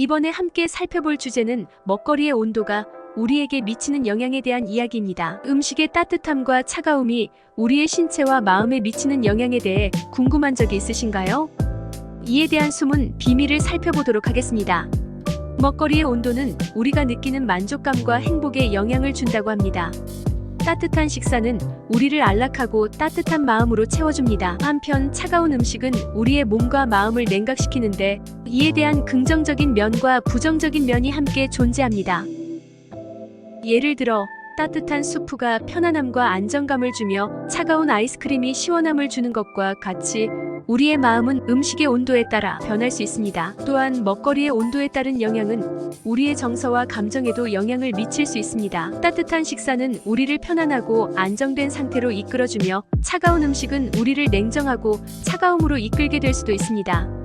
이번에 함께 살펴볼 주제는 먹거리의 온도가 우리에게 미치는 영향에 대한 이야기입니다. 음식의 따뜻함과 차가움이 우리의 신체와 마음에 미치는 영향에 대해 궁금한 적이 있으신가요? 이에 대한 숨은 비밀을 살펴보도록 하겠습니다. 먹거리의 온도는 우리가 느끼는 만족감과 행복에 영향을 준다고 합니다. 따뜻한 식사는 우리를 안락하고 따뜻한 마음으로 채워줍니다. 한편 차가운 음식은 우리의 몸과 마음을 냉각시키는데 이에 대한 긍정적인 면과 부정적인 면이 함께 존재합니다. 예를 들어 따뜻한 수프가 편안함과 안정감을 주며 차가운 아이스크림이 시원함을 주는 것과 같이 우리의 마음은 음식의 온도에 따라 변할 수 있습니다. 또한 먹거리의 온도에 따른 영향은 우리의 정서와 감정에도 영향을 미칠 수 있습니다. 따뜻한 식사는 우리를 편안하고 안정된 상태로 이끌어주며 차가운 음식은 우리를 냉정하고 차가움으로 이끌게 될 수도 있습니다.